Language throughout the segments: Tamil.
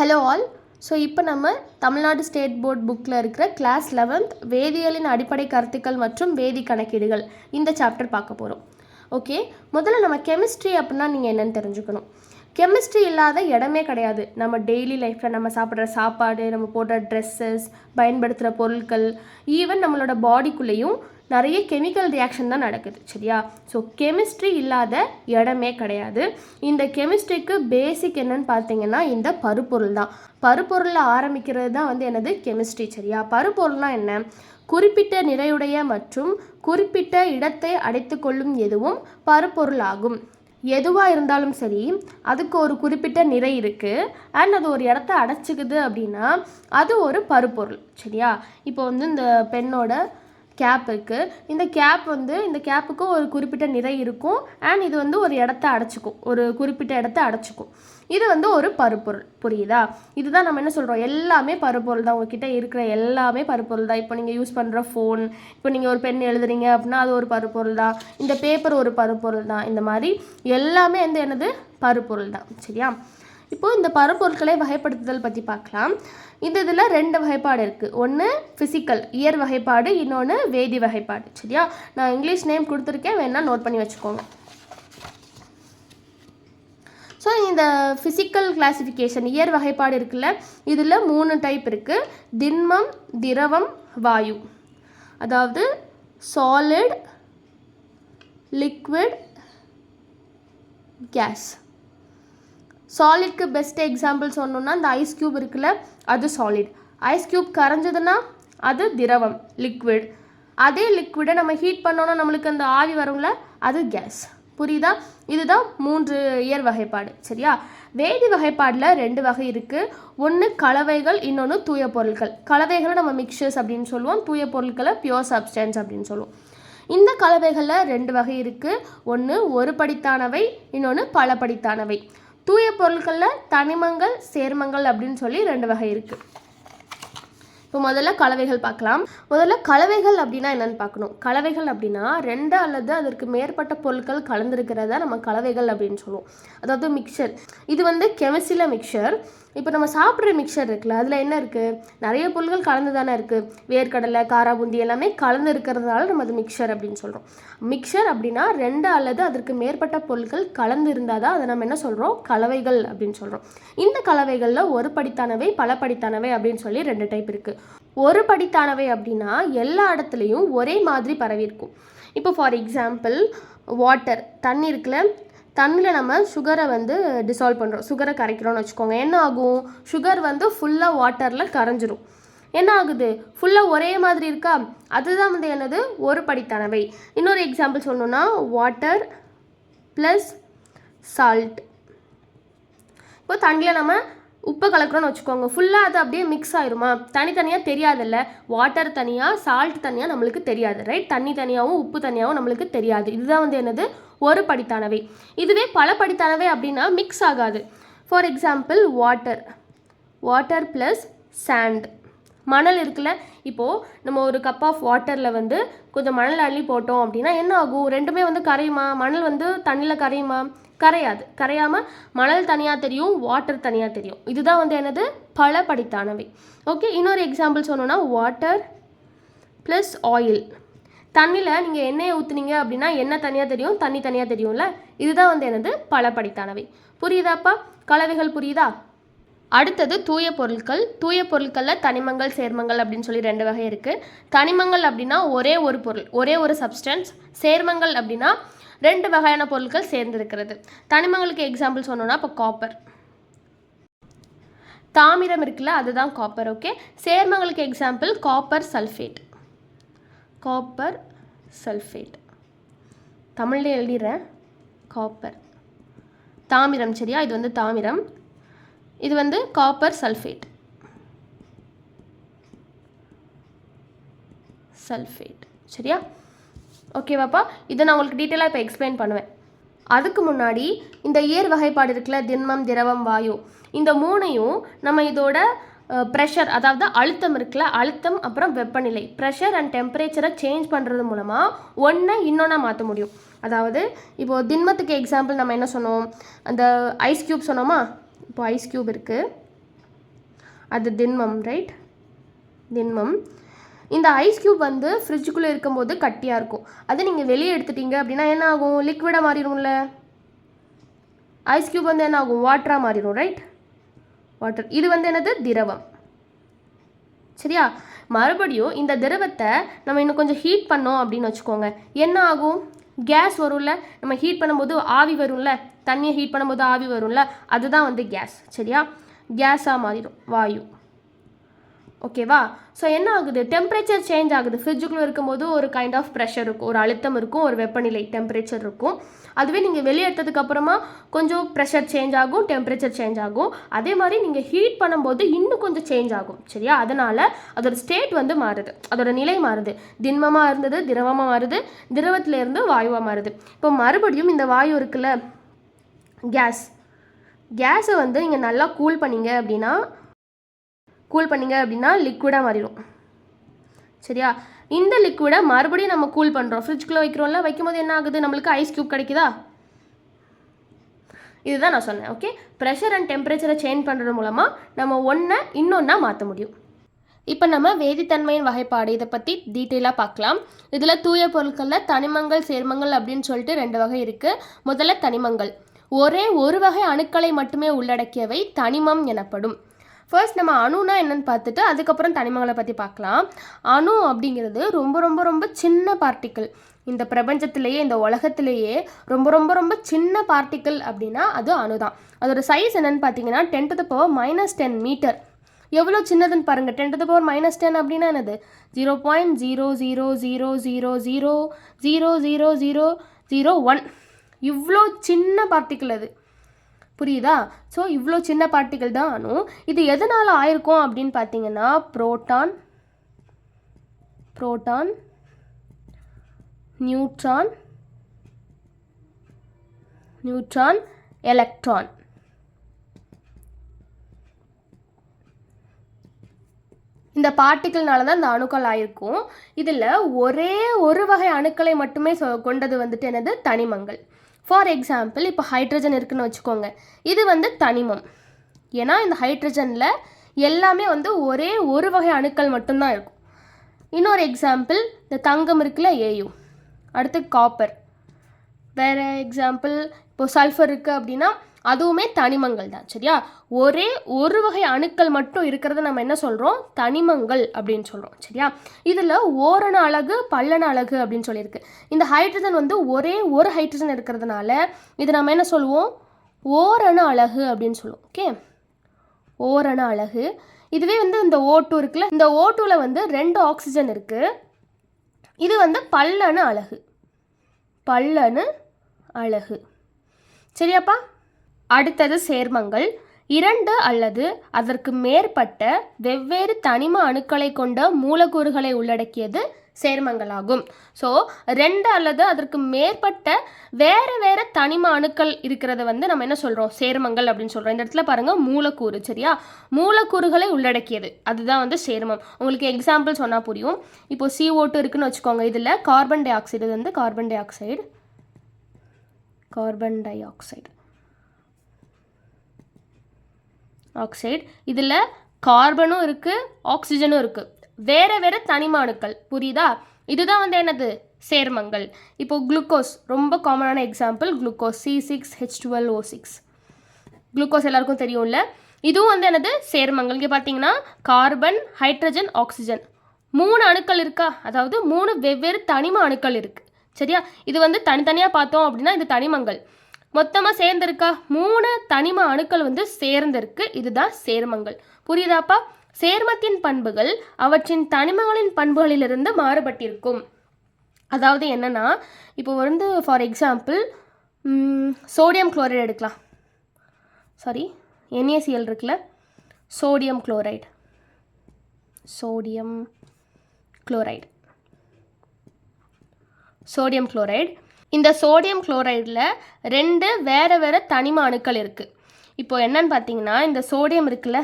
ஹலோ ஆல் ஸோ இப்போ நம்ம தமிழ்நாடு ஸ்டேட் போர்ட் புக்கில் இருக்கிற கிளாஸ் லெவன்த் வேதியியலின் அடிப்படை கருத்துக்கள் மற்றும் வேதி கணக்கீடுகள் இந்த சாப்டர் பார்க்க போகிறோம் ஓகே முதல்ல நம்ம கெமிஸ்ட்ரி அப்படின்னா நீங்கள் என்னன்னு தெரிஞ்சுக்கணும். கெமிஸ்ட்ரி இல்லாத இடமே கிடையாது. நம்ம டெய்லி லைஃப்பில் நம்ம சாப்பிட்ற சாப்பாடு நம்ம போடுற ட்ரெஸ்ஸஸ் பயன்படுத்துகிற பொருட்கள் ஈவன் நம்மளோட பாடிக்குள்ளேயும் நிறைய கெமிக்கல் ரியாக்ஷன் தான் நடக்குது சரியா? ஸோ கெமிஸ்ட்ரி இல்லாத இடமே கிடையாது. இந்த கெமிஸ்ட்ரிக்கு பேசிக் என்னன்னு பார்த்தீங்கன்னா இந்த பருப்பொருள் தான். பருப்பொருளில் ஆரம்பிக்கிறது தான் வந்து எனது கெமிஸ்ட்ரி சரியா? பருப்பொருள்னால் என்ன? குறிப்பிட்ட நிறையுடைய மற்றும் குறிப்பிட்ட இடத்தை அடைத்துக்கொள்ளும் எதுவும் பருப்பொருள் ஆகும். எதுவாக இருந்தாலும் சரி அதுக்கு ஒரு குறிப்பிட்ட நிறை இருக்குது அண்ட் அது ஒரு இடத்த அடைச்சிக்குது அப்படின்னா அது ஒரு பருப்பொருள் சரியா? இப்போ வந்து இந்த பெண்ணோட கேப் இருக்குது இந்த கேப் வந்து இந்த கேப்புக்கு ஒரு குறிப்பிட்ட நிறை இருக்கும். அண்ட் இது வந்து ஒரு இடத்த அடைச்சிக்கும். ஒரு குறிப்பிட்ட இடத்த அடைச்சிக்கும். இது வந்து ஒரு பருப்பொருள். புரியுதா? இதுதான் நம்ம என்ன சொல்கிறோம் எல்லாமே பருப்பொருள் தான். உங்ககிட்ட இருக்கிற எல்லாமே பருப்பொருள் தான். இப்போ நீங்கள் யூஸ் பண்ணுற ஃபோன் இப்போ நீங்கள் ஒரு பென் எழுதுறீங்க அப்படின்னா அது ஒரு பருப்பொருள் தான். இந்த பேப்பர் ஒரு பருப்பொருள் தான். இந்த மாதிரி எல்லாமே வந்து என்னது? பருப்பொருள் தான். சரியா? இப்போது இந்த பருப்பொருட்களை வகைப்படுத்துதல் பற்றி பார்க்கலாம். இந்த இதில் ரெண்டு வகைப்பாடு இருக்குது ஒன்று ஃபிசிக்கல் இயர் வகைப்பாடு இன்னொன்று வேதி வகைப்பாடு. சரியா? நான் இங்கிலீஷ் நேம் கொடுத்துருக்கேன். வேணால் நோட் பண்ணி வச்சுக்கோங்க. ஸோ இந்த ஃபிசிக்கல் கிளாசிஃபிகேஷன் இயர் வகைப்பாடு இருக்குல்ல இதில் மூணு டைப் இருக்குது திண்மம் திரவம் வாயு. அதாவது சாலிட் லிக்விட் கேஸ் சாலிட்க்கு பெஸ்ட் எக்ஸாம்பிள் சொன்னோன்னா இந்த ஐஸ் கியூப் இருக்குல்ல அது சாலிட் ஐஸ் கியூப் கரைஞ்சதுன்னா அது திரவம் லிக்விட் அதே லிக்விடை நம்ம ஹீட் பண்ணோன்னா நம்மளுக்கு அந்த ஆவி வரும்ல அது கேஸ் புரியுதா? இதுதான் மூன்று இயர் வகைப்பாடு சரியா? வேதி வகைப்பாடில் ரெண்டு வகை இருக்குது ஒன்று கலவைகள் இன்னொன்று தூய பொருட்கள் கலவைகளை நம்ம மிக்சர்ஸ் அப்படின்னு சொல்லுவோம் தூய பொருட்களை பியோர் சப்ஸ்டன்ஸ் அப்படின்னு சொல்லுவோம். இந்த கலவைகளில் ரெண்டு வகை இருக்குது ஒன்று ஒரு படித்தானவை இன்னொன்று பல படித்தானவை. தூய பொருட்களில் தனிமங்கள் சேர்மங்கள் அப்படின்னு சொல்லி ரெண்டு வகை இருக்குது இப்போ முதல்ல கலவைகள் பார்க்கலாம். முதல்ல கலவைகள் அப்படின்னா என்னென்னு பார்க்கணும். கலவைகள் அப்படின்னா ரெண்டு அல்லது அதற்கு மேற்பட்ட பொருட்கள் கலந்துருக்கிறத நம்ம கலவைகள் அப்படின்னு சொல்லுவோம். அதாவது மிக்சர் இது வந்து கெமிஸ்ட்ரியில் மிக்சர் இப்போ நம்ம சாப்பிட்ற மிக்சர் இருக்குல்ல அதில் என்ன இருக்குது நிறைய பொருட்கள் கலந்து தானே இருக்குது வேர்க்கடலை காராபூந்தி எல்லாமே கலந்து இருக்கிறதுனால நம்ம அது மிக்சர் அப்படின்னு சொல்கிறோம் மிக்சர் அப்படின்னா ரெண்டு அல்லது அதற்கு மேற்பட்ட பொருட்கள் கலந்து இருந்தால் தான் அதை நம்ம என்ன சொல்கிறோம் கலவைகள் அப்படின்னு சொல்கிறோம் இந்த கலவைகளில் ஒரு படித்தானவை பல படித்தானவை அப்படின்னு சொல்லி ரெண்டு டைப் இருக்குது ஒரு படித்தானவை அப்படின்னா எல்லா இடத்துலையும் ஒரே மாதிரி பரவி இருக்கும். இப்போ ஃபார் எக்ஸாம்பிள் வாட்டர் தண்ணி இருக்குல்ல தண்ணியில் நம்ம சுகரை வந்து டிசால்வ் பண்ணுறோம் சுகரை கரைக்கிறோம்னு வச்சுக்கோங்க. என்ன ஆகும்? சுகர் வந்து ஃபுல்லாக வாட்டரில் கரைஞ்சிரும். என்ன ஆகுது? ஃபுல்லாக ஒரே மாதிரி இருக்கா? அதுதான் வந்து என்னது? ஒரு படித்தனவை இன்னொரு எக்ஸாம்பிள் சொல்லணும்னா வாட்டர் ப்ளஸ் சால்ட் இப்போ தண்ணியில் நம்ம உப்பை கலக்குறோன்னு வச்சுக்கோங்க. ஃபுல்லாக அது அப்படியே மிக்ஸ் ஆயிருமா? தனித்தனியாக தெரியாதுல்ல. வாட்டர் தனியாக சால்ட் தனியாக நம்மளுக்கு தெரியாது ரைட் தண்ணி தனியாகவும் உப்பு தனியாகவும் நம்மளுக்கு தெரியாது. இதுதான் வந்து என்னது? ஒரு படித்தானவை. இதுவே பல படித்தானவை அப்படின்னா மிக்ஸ் ஆகாது. For example water water plus sand மணல் இருக்குல்ல? இப்போது நம்ம ஒரு கப் ஆஃப் வாட்டரில் வந்து கொஞ்சம் மணல் அள்ளி போட்டோம் அப்படின்னா என்ன ஆகும்? ரெண்டுமே வந்து கரையுமா? மணல் வந்து தண்ணியில் கரையுமா? கரையாது. கரையாமல் மணல் தனியாக தெரியும் வாட்டர் தனியாக தெரியும். இதுதான் வந்து எனது பல படித்தானவை ஓகே இன்னொரு எக்ஸாம்பிள் சொன்னோன்னா வாட்டர் ப்ளஸ் ஆயில் தண்ணியில் நீங்கள் எண்ணெயை ஊற்றுனீங்க அப்படின்னா எண்ணெய் தனியாக தெரியும் தண்ணி தனியாக தெரியும்ல? இதுதான் வந்து என்னது? பல படித்தானவை புரியுதாப்பா? கலவைகள் புரியுதா? அடுத்தது தூய பொருட்கள். தூய பொருட்களில் தனிமங்கள் சேர்மங்கள் அப்படின்னு சொல்லி ரெண்டு வகை இருக்குது தனிமங்கள் அப்படின்னா ஒரே ஒரு பொருள் ஒரே ஒரு சப்ஸ்டன்ஸ் சேர்மங்கள் அப்படின்னா ரெண்டு வகையான பொருட்கள் சேர்ந்திருக்கிறது. தனிமங்களுக்கு எக்ஸாம்பிள் சொன்னோன்னா இப்போ காப்பர் தாமிரம் இருக்குல்ல அதுதான் copper okay சேர்மங்களுக்கு example copper sulphate copper sulphate தமிழில் எழுதிடுறேன். காப்பர் தாமிரம் சரியா? இது வந்து தாமிரம். இது வந்து காப்பர் சல்ஃபேட் சல்ஃபேட் சரியா? ஓகேவாப்பா இதை நான் உங்களுக்கு டீட்டெயிலாக இப்போ எக்ஸ்பிளைன் பண்ணுவேன். அதுக்கு முன்னாடி இந்த ஏர் வகைப்பாடு இருக்குல்ல திண்மம் திரவம் வாயு இந்த மூணையும் நம்ம இதோட ப்ரெஷர் அதாவது அழுத்தம் இருக்குல்ல அழுத்தம் அப்புறம் வெப்பநிலை ப்ரெஷர் அண்ட் டெம்பரேச்சரை சேஞ்ச் பண்ணுறது மூலமாக ஒன்றை இன்னொன்றா மாற்ற முடியும். அதாவது இப்போது திண்மத்துக்கு எக்ஸாம்பிள் நம்ம என்ன சொன்னோம்? அந்த ஐஸ் க்யூப் சொன்னோமா? இப்போ ஐஸ் க்யூப் இருக்குது அது திண்மம் ரைட் திண்மம். இந்த ஐஸ் க்யூப் வந்து ஃப்ரிட்ஜுக்குள்ளே இருக்கும்போது கட்டியாக இருக்கும். அதை நீங்கள் வெளியே எடுத்துட்டீங்க அப்படின்னா என்ன ஆகும் லிக்விடாக மாறிடும்ல. ஐஸ் க்யூப் வந்து என்ன ஆகும் வாட்டராக மாறிடும் ரைட் வாட்டர் இது வந்து என்னது? திரவம். சரியா? மறுபடியும் இந்த திரவத்தை நம்ம இன்னும் கொஞ்சம் ஹீட் பண்ணோம் அப்படின்னு வச்சுக்கோங்க. என்ன ஆகும்? கேஸ் வரும்ல. நம்ம ஹீட் பண்ணும்போது ஆவி வரும்ல. தண்ணியை ஹீட் பண்ணும்போது ஆவி வரும்ல. அதுதான் வந்து கேஸ் சரியா? கேஸாக மாறிடும். வாயு. ஓகேவா ஸோ என்ன ஆகுது? டெம்பரேச்சர் சேஞ்ச் ஆகுது. ஃப்ரிட்ஜுக்குள்ளே இருக்கும்போது ஒரு கைண்ட் ஆஃப் ப்ரெஷர் இருக்கும். ஒரு அழுத்தம் இருக்கும். ஒரு வெப்பநிலை டெம்பரேச்சர் இருக்கும். அதுவே நீங்கள் வெளியே எடுத்ததுக்கப்புறமா கொஞ்சம் ப்ரெஷர் சேஞ்ச் ஆகும் டெம்பரேச்சர் சேஞ்ச் ஆகும். அதே மாதிரி நீங்கள் ஹீட் பண்ணும்போது இன்னும் கொஞ்சம் சேஞ்ச் ஆகும். சரியா? அதனால் அதோட ஸ்டேட் வந்து மாறுது. அதோட நிலை மாறுது. திண்மமாக இருந்தது திரவமாக மாறுது. திரவத்திலேருந்து வாயுவாக மாறுது. இப்போ மறுபடியும் இந்த வாயு இருக்குல்ல கேஸ் கேஸை வந்து நீங்கள் நல்லா கூல் பண்ணீங்க அப்படின்னா கூல் பண்ணிங்க அப்படின்னா லிக்விடாக மாறிடும் சரியா? இந்த லிக்விடை மறுபடியும் நம்ம கூல் பண்ணுறோம் ஃப்ரிட்ஜ்குள்ளே வைக்கிறோம்ல வைக்கும்போது என்ன ஆகுது? நம்மளுக்கு ஐஸ் க்யூப் கிடைக்குதா? இதுதான் நான் சொன்னேன் ஓகே ப்ரெஷர் அண்ட் டெம்பரேச்சரை சேஞ்ச் பண்ணுறது மூலமாக நம்ம ஒன்றை இன்னொன்றா மாற்ற முடியும். இப்போ நம்ம வேதித்தன்மையின் வகைப்பாடு இதை பற்றி டீட்டெயிலாக பார்க்கலாம். இதில் தூய பொருட்களில் தனிமங்கள் சேர்மங்கள் அப்படின்னு சொல்லிட்டு ரெண்டு வகை இருக்குது முதல்ல தனிமங்கள். ஒரே ஒரு வகை அணுக்களை மட்டுமே உள்ளடக்கியவை தனிமம் எனப்படும். ஃபர்ஸ்ட் நம்ம அணுனா என்னன்னு பார்த்துட்டு அதுக்கப்புறம் தனிமங்களை பற்றி பார்க்கலாம். அணு அப்படிங்கிறது ரொம்ப ரொம்ப ரொம்ப சின்ன பார்ட்டிக்கிள் இந்த பிரபஞ்சத்திலேயே இந்த உலகத்திலேயே ரொம்ப ரொம்ப ரொம்ப சின்ன பார்ட்டிக்கிள் அப்படின்னா அது அணு தான் அதோட சைஸ் என்னன்னு பார்த்தீங்கன்னா ten to the power minus ten metre எவ்வளோ சின்னதுன்னு பாருங்கள் ten to the power minus ten அப்படின்னா என்னது? Zero point zero zero zero zero zero zero zero zero zero one இவ்வளோ சின்ன பார்ட்டிக்கிள் அது. புரியுதா? ஸோ இவ்வளோ சின்ன பார்ட்டிகள் தான். அணு இது எதனால் ஆயிருக்கும் அப்படின்னு பார்த்தீங்கன்னா proton proton neutron neutron electron. இந்த பார்ட்டிக்கிள்னால தான் இந்த அணுக்கள் ஆயிருக்கும். இதில் ஒரே ஒரு வகை அணுக்களை மட்டுமே சொ கொண்டது வந்துட்டு என்னது? தனிமங்கள். ஃபார் எக்ஸாம்பிள் இப்போ ஹைட்ரஜன் இருக்குன்னு வச்சுக்கோங்க. இது வந்து தனிமம். ஏன்னா இந்த ஹைட்ரஜனில் எல்லாமே வந்து ஒரே ஒரு வகை அணுக்கள் மட்டும்தான் இருக்கும். இன்னொரு எக்ஸாம்பிள் இந்த தங்கம் இருக்குல்ல ஏயு அடுத்து காப்பர் வேறு எக்ஸாம்பிள் இப்போது சல்ஃபர் இருக்குது அப்படின்னா அதுவுமே தனிமங்கள் தான் சரியா? ஒரே ஒரு வகை அணுக்கள் மட்டும் இருக்கிறத நம்ம என்ன சொல்கிறோம் தனிமங்கள் அப்படின்னு சொல்கிறோம் சரியா? இதில் ஓரண அழகு பல்லண அழகு அப்படின்னு சொல்லியிருக்கு. இந்த ஹைட்ரஜன் வந்து ஒரே ஒரு ஹைட்ரஜன் இருக்கிறதுனால இது நம்ம என்ன சொல்லுவோம்? ஓரண அழகு அப்படின்னு சொல்லுவோம் ஓகே ஓரண அழகு. இதுவே வந்து இந்த ஓ2 இருக்குல்ல இந்த ஓ2வில் வந்து ரெண்டு ஆக்சிஜன் இருக்குது இது வந்து பல்லணு அழகு. பல்லணு அழகு. சரியாப்பா? அடுத்தது சேர்மங்கள். இரண்டு அல்லது அதற்கு மேற்பட்ட வெவ்வேறு தனிம அணுக்களை கொண்ட மூலக்கூறுகளை உள்ளடக்கியது சேர்மங்களாகும். ஸோ ரெண்டு அல்லது அதற்கு மேற்பட்ட வேறு வேறு தனிம அணுக்கள் இருக்கிறத வந்து நம்ம என்ன சொல்கிறோம் சேர்மங்கள் அப்படின்னு சொல்கிறோம் இந்த இடத்துல பாருங்கள் மூலக்கூறு சரியா? மூலக்கூறுகளை உள்ளடக்கியது. அதுதான் வந்து சேர்மம். உங்களுக்கு எக்ஸாம்பிள் சொன்னால் புரியும். இப்போ CO2 டூ இருக்குன்னு வச்சுக்கோங்க. இதில் கார்பன் டை ஆக்சைடு இது வந்து carbon dioxide carbon dioxide oxide. இதில் கார்பனும் இருக்குது ஆக்சிஜனும் இருக்குது வேறு வேறு தனிம அணுக்கள் புரியுதா? இதுதான் வந்து என்னது? சேர்மங்கள். இப்போது குளுக்கோஸ் ரொம்ப காமனான example glucose C six H twelve O six glucose எல்லாருக்கும் தெரியும்ல? இதுவும் வந்து என்னது? சேர்மங்கள். இங்கே பார்த்தீங்கன்னா கார்பன் ஹைட்ரஜன் ஆக்சிஜன். மூணு அணுக்கள் இருக்கா? அதாவது மூணு வெவ்வேறு தனிம அணுக்கள் இருக்குது சரியா? இது வந்து தனித்தனியாக பார்த்தோம் அப்படின்னா இது தனிமங்கள். மொத்தமாக சேர்ந்திருக்கா? மூணு தனிம அணுக்கள் வந்து சேர்ந்திருக்கு. இதுதான் சேர்மங்கள். புரியுதாப்பா? சேர்மத்தின் பண்புகள் அவற்றின் தனிமங்களின் பண்புகளிலிருந்து மாறுபட்டிருக்கும். அதாவது என்னன்னா இப்போ வந்து ஃபார் எக்ஸாம்பிள் சோடியம் குளோரைடு எடுக்கலாம். Sorry N A C L இருக்குல்ல? Sodium chloride sodium chloride sodium chloride இந்த சோடியம் குளோரைடில் ரெண்டு வேறு வேறு தனிம அணுக்கள் இருக்குது இப்போது என்னன்னு பார்த்தீங்கன்னா இந்த சோடியம் இருக்குல்ல?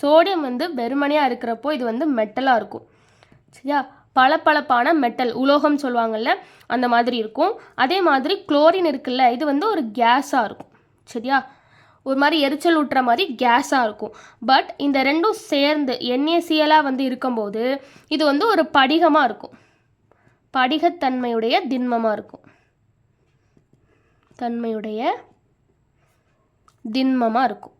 சோடியம் வந்து வெறுமனையாக இருக்கிறப்போ இது வந்து மெட்டலாக இருக்கும். சரியா? பளபளப்பான மெட்டல் உலோகம் சொல்லுவாங்கள்ல அந்த மாதிரி இருக்கும். அதே மாதிரி குளோரின் இருக்குல்ல இது வந்து ஒரு கேஸாக இருக்கும். சரியா? ஒரு மாதிரி எரிச்சல் ஊட்டுற மாதிரி கேஸாக இருக்கும். பட் இந்த ரெண்டும் சேர்ந்து என்ஏசிஎலாக வந்து இருக்கும்போது இது வந்து ஒரு படிகமாக இருக்கும். படிகத்தன்மையுடைய திண்மமாக இருக்கும். தன்மையுடைய திண்மமாக இருக்கும்.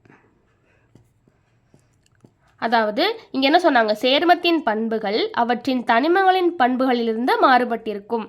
அதாவது இங்கே என்ன சொன்னாங்க? சேர்மத்தின் பண்புகள் அவற்றின் தனிமங்களின் பண்புகளிலிருந்து மாறுபட்டிருக்கும்.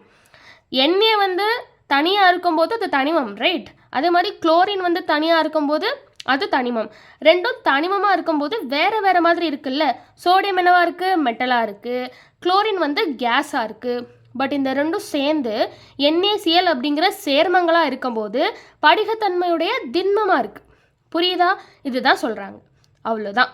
எண்ணெய் வந்து தனியாக இருக்கும்போது அது தனிமம் ரைட் அதே மாதிரி குளோரின் வந்து தனியாக இருக்கும்போது அது தனிமம். ரெண்டும் தனிமமாக இருக்கும்போது வேறு வேறு மாதிரி இருக்குல்ல? சோடியம் என்னவாக இருக்குது மெட்டலாக இருக்குது குளோரின் வந்து கேஸாக இருக்குது பட் இந்த ரெண்டும் சேர்ந்து என்ஏசிஎல் அப்படிங்கிற சேர்மங்களாக இருக்கும்போது படிகத்தன்மையுடைய திண்மமாக இருக்குது புரியுதா? இதுதான் சொல்கிறாங்க அவ்வளோதான்